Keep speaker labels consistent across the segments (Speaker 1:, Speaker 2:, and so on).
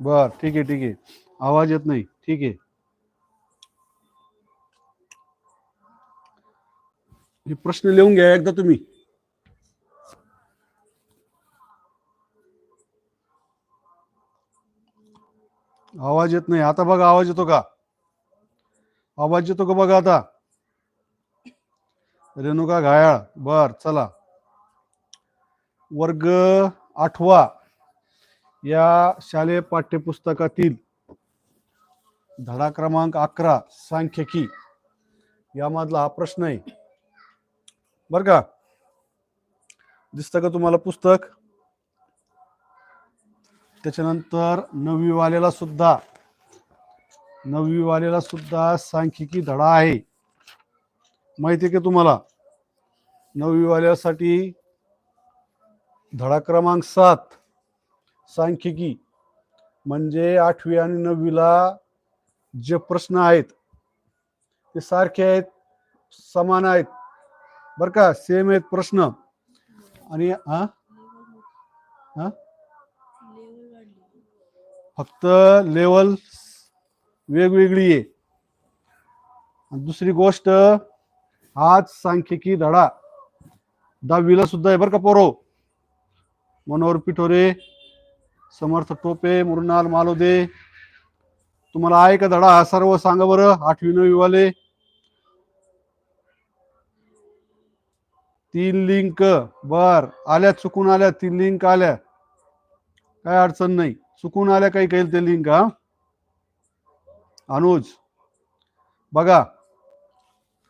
Speaker 1: बर ठीक आहे ठीक आहे. आवाज येत नाही ठीक आहे. हे प्रश्न लिहून घ्या एकदा तुम्ही. आवाज येत नाही. आता बघा आवाज येतो का? आवाज येतो का बघा आता? रेणुका घायाळ. बर चला. वर्ग आठवा. या शालेय पाठ्यपुस्तकातील धडा क्रमांक अकरा सांख्यिकी यामधला हा प्रश्न आहे. बर का? दिसतं का तुम्हाला पुस्तक? त्याच्यानंतर नववी सुद्धा नववी वालेला सुद्धा सांख्यिकी धडा आहे. माहिती आहे का तुम्हाला? नववी वाल्यासाठी धडा क्रमांक सात सांख्यिकी. म्हणजे आठवी आणि नववीला जे प्रश्न आहेत ते सारखे आहेत समान आहेत. बर का? सेम आहेत प्रश्न. आणि हा हा फक्त लेवल वेगवेगळी आहे. दुसरी गोष्ट आज सांख्यिकी धडा. दहावीला सुद्धा आहे बरं का पोरो? मनोहर पिठोरे समर्थ टोपे मृणाल मालोदे. तुम्हाला आहे का धडा हा सर्व सांगा बरं आठवी नववीवाले. तीन लिंक बर. आल्या चुकून आल्या तीन लिंक आल्या. काय अडचण नाही. चुकून आल्या काही केलं ते लिंक हा. अनुज बघा.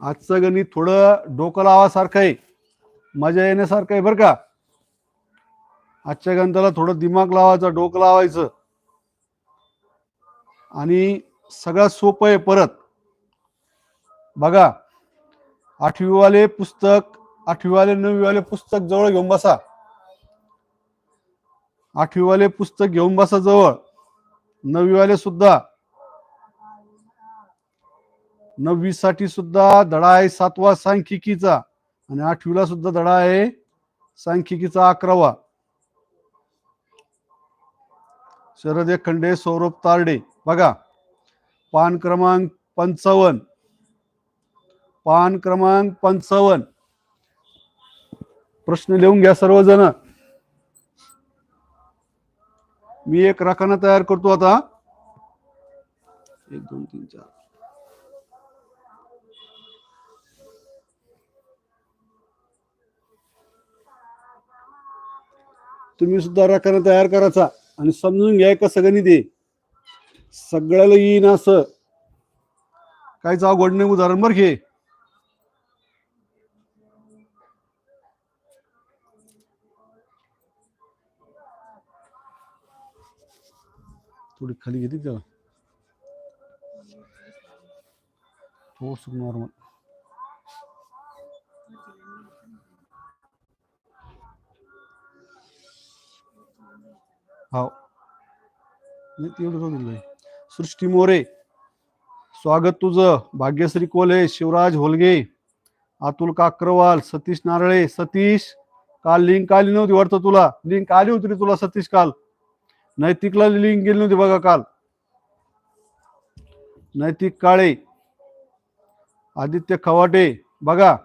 Speaker 1: आजचं गणित थोडं डोकं लावासारखं आहे. मजा येण्यासारखं आहे बरं का? आजच्या गणिताला थोडं दिमाग लावायचं डोकं लावायचं. आणि सगळ्यात सोपं आहे परत. बघा आठवीवाले पुस्तक आठवीवाले नववीवाले पुस्तक जवळ घेऊन बसा. आठवीवाले पुस्तक घेऊन बसा जवळ. नववीवाले सुद्धा. नववी साठी सुद्धा धडा आहे सातवा सांख्यिकीचा. आणि आठवीला सुद्धा धडा आहे सांख्यिकीचा अकरावा. शरद खंडे सौरभ तारडे. बघा पान क्रमांक पंचावन्न. पान क्रमांक पंचावन्न. प्रश्न लिहून घ्या सर्वजण. मी एक राखाना तयार करतो आता. एक दोन तीन चार. तुम्ही सुद्धा राखाना तयार करायचा आणि समजून घ्याय का सगळ्यांनी ते. सगळ्याला येईन असं. काहीच अवघड नाही उदाहरण बरं घे थोडी खाली घेते त्याला थोडस नॉर्मल हो. नाही तेवढं जाऊ दिलंय सृष्टी मोरे स्वागत तुझं. भाग्यश्री कोले शिवराज होलगे अतुल काक्रवाल सतीश नारळे सतीश. काल लिंक आली नव्हती वाटतं तुला? लिंक आली होती रे तुला सतीश काल. नैतिकला लिंक गेली नव्हती बघा काल. नैतिक काळे आदित्य खवाटे बघा.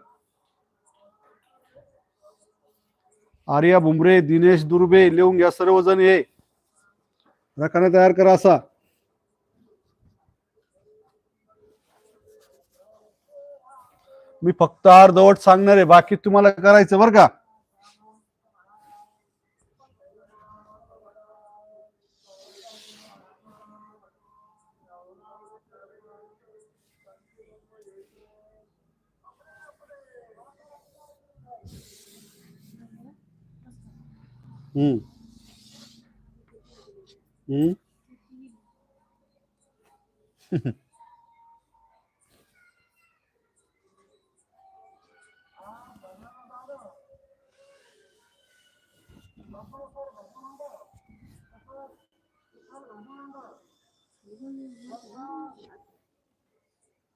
Speaker 1: आर्या भुमरे दिनेश दुर्बे लिहून घ्या सर्वजण हे. रकाना तयार करा असा. मी फक्त अर्धवट सांगणार आहे बाकी तुम्हाला करायचं बरं का? हम्म हम्म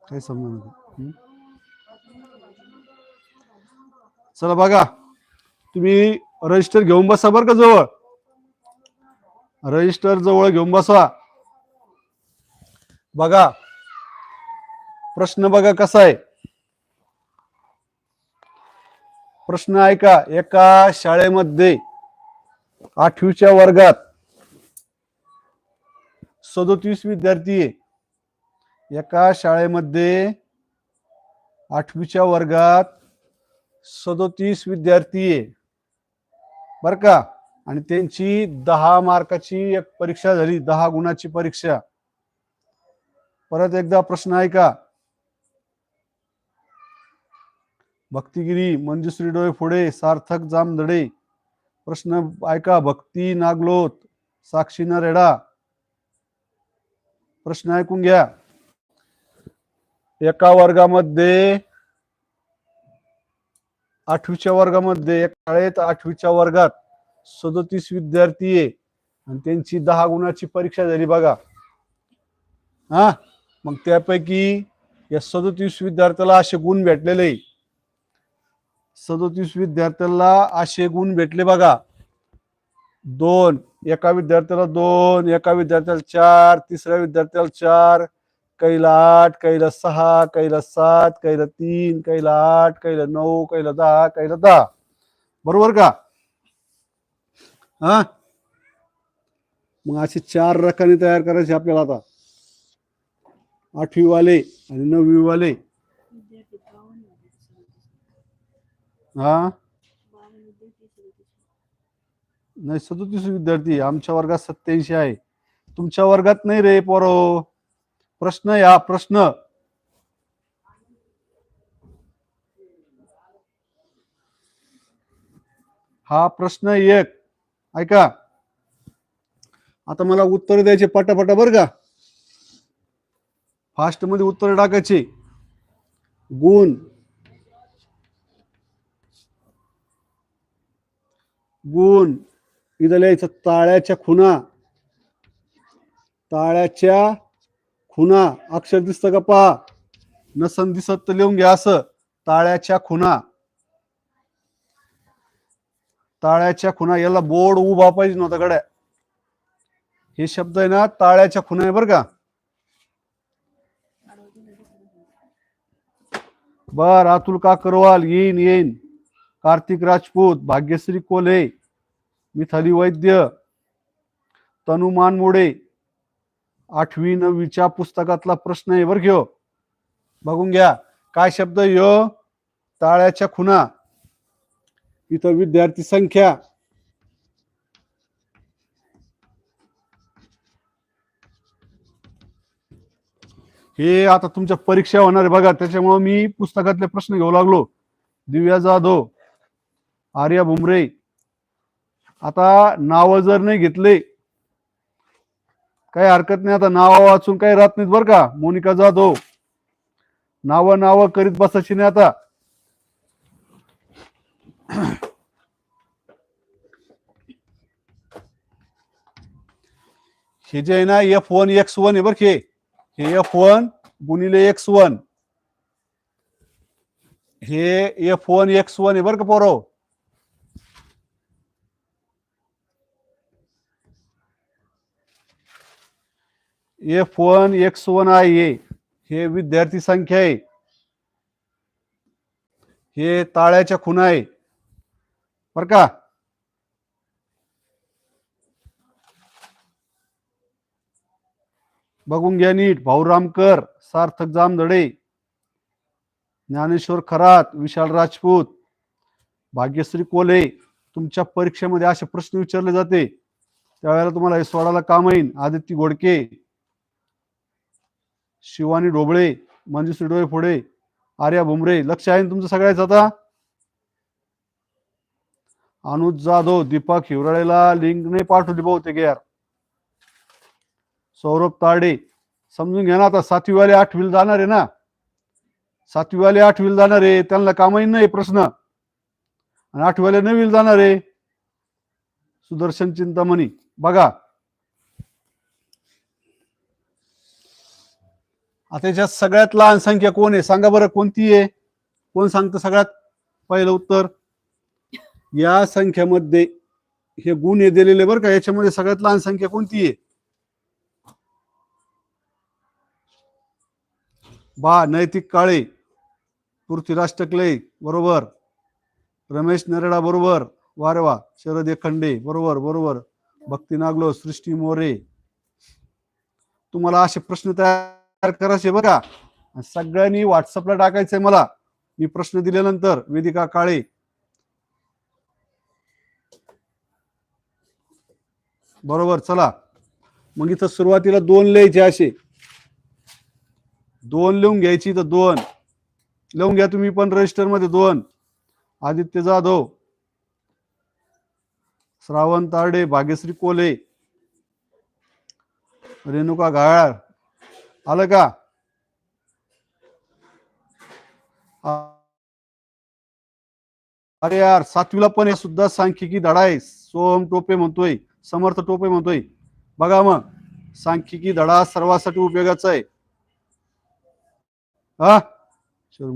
Speaker 1: काही समजणार नाही हम्म? चला बघा तुम्ही रजिस्टर घेऊन बसा बरं का जवळ. रजिस्टर जवळ घेऊन बसा. बघा. प्रश्न बघा कसा आहे. प्रश्न ऐका. एका शाळेमध्ये आठवीच्या वर्गात सदोतीस विद्यार्थी आहे. एका शाळेमध्ये आठवीच्या वर्गात सदोतीस विद्यार्थी आहे. बर का? आणि त्यांची दहा मार्काची एक परीक्षा झाली दहा गुणाची परीक्षा. परत एकदा प्रश्न ऐका. भक्तिगिरी मंजुश्री डोळे पुढे सार्थक जामदडे प्रश्न ऐका भक्ती नागलोत साक्षी रेडा. प्रश्न ऐकून घ्या. एका वर्गामध्ये आठवीच्या वर्गामध्ये एक शाळेत आठवीच्या वर्गात सदोतीस विद्यार्थी आहे. आणि त्यांची दहा गुणाची परीक्षा झाली बघा. हा? मग त्यापैकी या सदोतीस विद्यार्थ्याला असे गुण भेटलेले. सदोतीस विद्यार्थ्याला असे गुण भेटले बघा. दोन. एका विद्यार्थ्याला दोन. एका विद्यार्थ्याला चार. तिसऱ्या विद्यार्थ्याला चार. कैला आठ कैला सहा कैला सात कैला तीन कैला आठ कैला नऊ कैला दहा कैला दहा बरोबर का? हा? मग असे चार रकाने तयार करायचे आपल्याला आता. आठवी वाले आणि नववी वाले हा? नाही सदोतीस विद्यार्थी. आमच्या वर्गात सत्याऐंशी आहे. तुमच्या वर्गात नाही रे पोरो. प्रश्न या प्रश्न. हा प्रश्न एक. ऐका. आता मला उत्तर द्यायचे पटापटा बर का? फास्टमध्ये उत्तर टाकायचे. गुण. गुण. इथं लिहायचं ताळ्याच्या खुणा. ताळ्याच्या खुना अक्षर दिसतं का पहा? नसन दिसत तर लिहून घ्या असं. ताळ्याच्या खुना ताळ्याच्या खुना याला बोर्ड उभा पाहिजे नव्हता गड्या. हे शब्द आहे ना ताळ्याच्या खुना आहे बर का? बर अतुल काकरवाल येईन येईन. कार्तिक राजपूत भाग्यश्री कोल्हे. मिथाली वैद्य. तनु मानमोडे आठवी नववीच्या पुस्तकातला प्रश्न आहे. वर घेऊ. बघून घ्या. काय शब्द यो? ताळ्याच्या खुणा. इथं विद्यार्थी संख्या. हे आता तुमच्या परीक्षा होणार आहे बघा. त्याच्यामुळे मी पुस्तकातले प्रश्न घेऊ लागलो. दिव्या जाधव आर्या भुमरे. आता नाव जर नाही घेतले काही हरकत नाही आता नाव वाचून काही राहत नाहीत बरं का. मोनिका जाधव. नाव नाव करीत बसायची नाही आता. हे जे आहे ना एफ वन एक्स वन आहे बरं हे. हे एफ वन गुणिले एक्स वन हे एफ वन एक्स वन आहे बरं का पोरो? एफ वन एक्स वन ए हे. विद्यार्थी संख्या आहे. हे ताळ्याच्या खुणा आहे. बर का? बघून घ्या नीट. भाऊरामकर सार्थक जामदडे ज्ञानेश्वर खरात विशाल राजपूत भाग्यश्री कोले तुमच्या परीक्षेमध्ये असे प्रश्न विचारले जाते. त्यावेळेला तुम्हाला हे सोडायला काम येईल आदित्य घोडके शिवानी ढोबळे मंजुश्री डोळे फुडे आर्या भुमरे लक्ष आहे तुमचं सगळ्याच आता? अनुज जाधव दीपक हिवराळेला लिंक नाही पाठवली बहुतेक यार. सौरभ ताडे समजून घ्या ना आता सातवीवाले आठवीला जाणार आहे ना? सातवीवाले आठवीला जाणार आहे त्यांना कामही नाही प्रश्न. आणि आठवीवाले नवीला जाणार आहे. सुदर्शन चिंतामणी बघा. आता याच्यात सगळ्यात लहान संख्या कोण आहे? सांगा बरं कोणती आहे? कोण सांगतं सगळ्यात पहिलं उत्तर? या संख्येमध्ये हे गुण हे दिलेले बरं का याच्यामध्ये सगळ्यात लहान संख्या कोणती आहे? बा नैतिक काळे पृथ्वीराज टकले बरोबर. रमेश नरेडा बरोबर. वारे वा शरद खंडे बरोबर बरोबर. भक्ती नागलो सृष्टी मोरे. तुम्हाला असे प्रश्न तयार करायचे बघा. सगळ्यांनी व्हॉट्सअपला टाकायचंय मला. मी प्रश्न दिल्यानंतर वेदिका काळे. बरोबर चला. मग इथं सुरुवातीला दोन लिहायचे असे. दोन लिहून घ्यायची तर दोन. लिहून घ्या तुम्ही पण रजिस्टरमध्ये दोन. आदित्य जाधव. श्रावण तारडे भाग्यश्री कोले. रेणुका घायाळ आलं का अरे यार सातवीला पण हे सुद्धा सांख्यिकी धडा आहे सोहम टोपे म्हणतोय समर्थ टोपे म्हणतोय. बघा मग सांख्यिकी धडा सर्वांसाठी उपयोगाचा आहे. हा? चल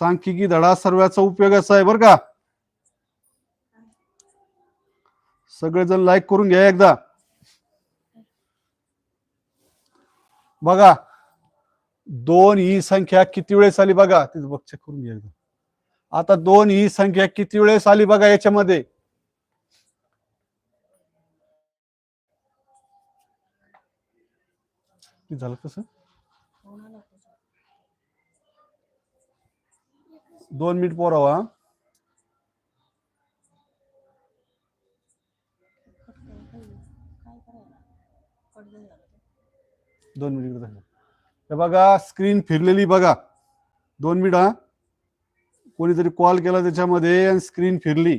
Speaker 1: सांख्यिकी धडा सर्वांचा उपयोगाचा आहे बरं का? सगळेजण लाईक करून घ्या एकदा. बघा दोन ही संख्या किती वेळेस आली बघा? तिथे बघ चेक करून घ्या एकदा. आता दोन ही संख्या किती वेळेस आली बघा याच्यामध्ये? झालं कसं
Speaker 2: फोन आला त्याचा.
Speaker 1: दोन मिनिट पोरावा.
Speaker 2: कट
Speaker 1: दोन मिनिट हे बघा स्क्रीन फिरलेली बघा. दोन मिनिट हा. कोणीतरी कॉल केला त्याच्यामध्ये आणि स्क्रीन फिरली.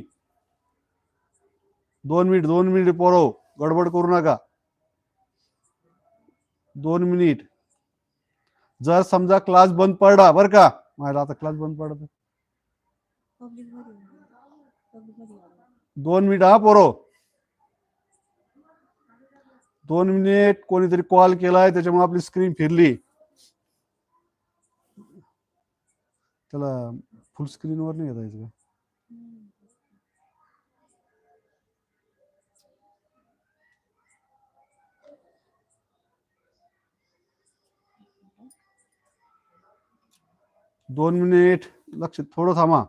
Speaker 1: दोन मिनिट दोन मिनिट पोरो गडबड करू नका. दोन मिनिट. जर समजा क्लास बंद पडला बर का? माझा आता क्लास बंद पडत
Speaker 2: पब्लिकमध्ये पब्लिकमध्ये आलं.
Speaker 1: दोन मिनिट हा पोरो. दोन मिनिट कोणीतरी कॉल केलाय त्याच्यामुळे आपली स्क्रीन फिरली. त्याला फुल स्क्रीनवर नाही घेता यायचं का दोन मिनिट लक्ष थोडं थांबा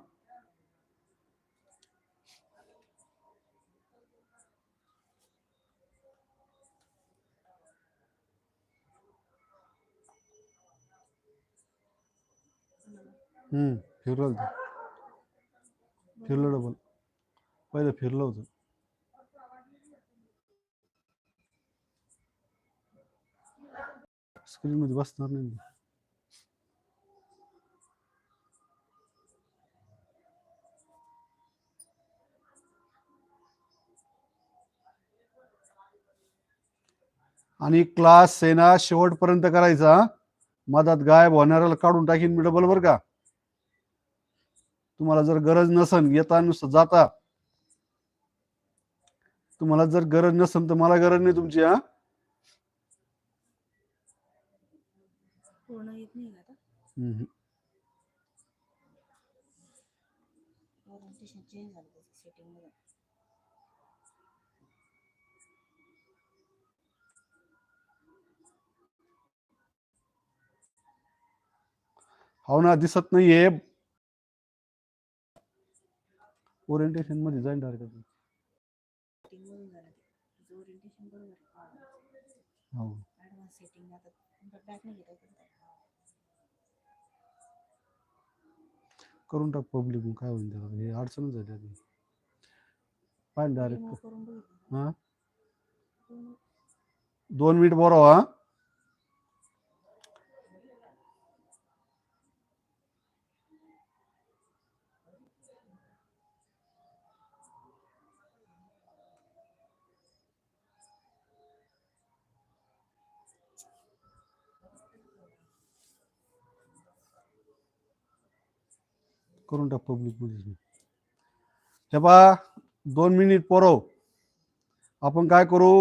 Speaker 1: हम्म फिरलं ते. फिरलं डबल पहिलं फिरलं होतं. स्क्रीन मध्ये बसणार नाही आणि क्लास सेना शेवटपर्यंत करायचा. मधात गायब होणाऱ्याला काढून टाकीन मी डबल बर का? तुम्हाला जर गरज नसन येता नुसतं जाता. तुम्हाला जर गरज नसन तर मला गरज नाही तुमची हा? हो ना दिसत नाहीये. ओरिएंटेशनमध्ये जाईन डायरेक्ट
Speaker 2: सेटिंग मधून झालं ते. त्याचं ओरिएंटेशन बरोबर आहे.
Speaker 1: हो.
Speaker 2: ऍडव्हान्स सेटिंग आता बॅक नाही घेता येत आता.
Speaker 1: करून टाक पब्लिक काय होईल त्याला. हे अडचणच झाली आधी पाहिजे डायरेक्ट
Speaker 2: करून बघितलं.
Speaker 1: हा? दोन मिनिट बरोबर हा? करून टाक पब्लिकमध्ये. हे पा दोन मिनिट पोरो. आपण काय करू?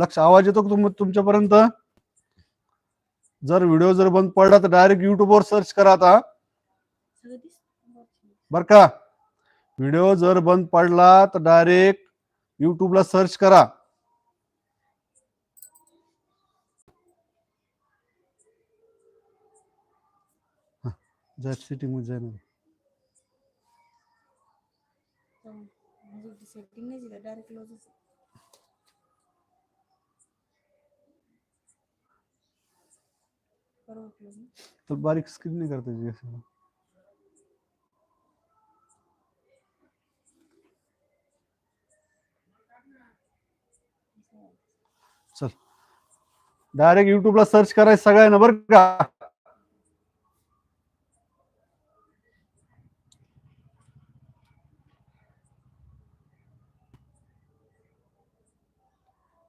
Speaker 1: लक्ष आवाज येतो का तुम तुमच्यापर्यंत? जर व्हिडिओ जर बंद पडला तर डायरेक्ट युट्यूबवर सर्च करा आता.
Speaker 2: बर
Speaker 1: का? व्हिडिओ जर बंद पडला तर डायरेक्ट युट्यूबला सर्च करा. सेटिंगमध्ये जाणार
Speaker 2: सेटिंग नाही दिलं डायरेक्ट क्लोजच बरोबर क्लोज
Speaker 1: तर बारीक स्क्रीन नहीं करता असं. चल। डायरेक्ट युट्यूबला सर्च करायचं सगळ्यांना बरं का।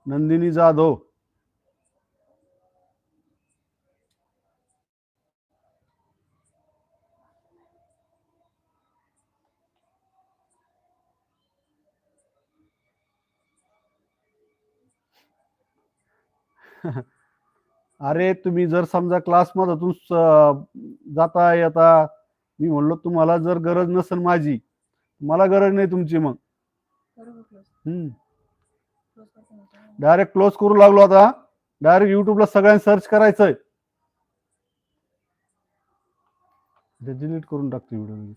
Speaker 1: नंदिनी जाधव. अरे तुम्ही जर समजा क्लासमधून जाता येता मी म्हणलो तुम्हाला जर गरज नसेल माझी मला गरज नाही तुमची मग. हम्म. डायरेक्ट क्लोज करू लागलो आता. डायरेक्ट युट्यूबला सगळ्यांनी सर्च करायचंय. डिलीट करून टाकतो व्हिडिओ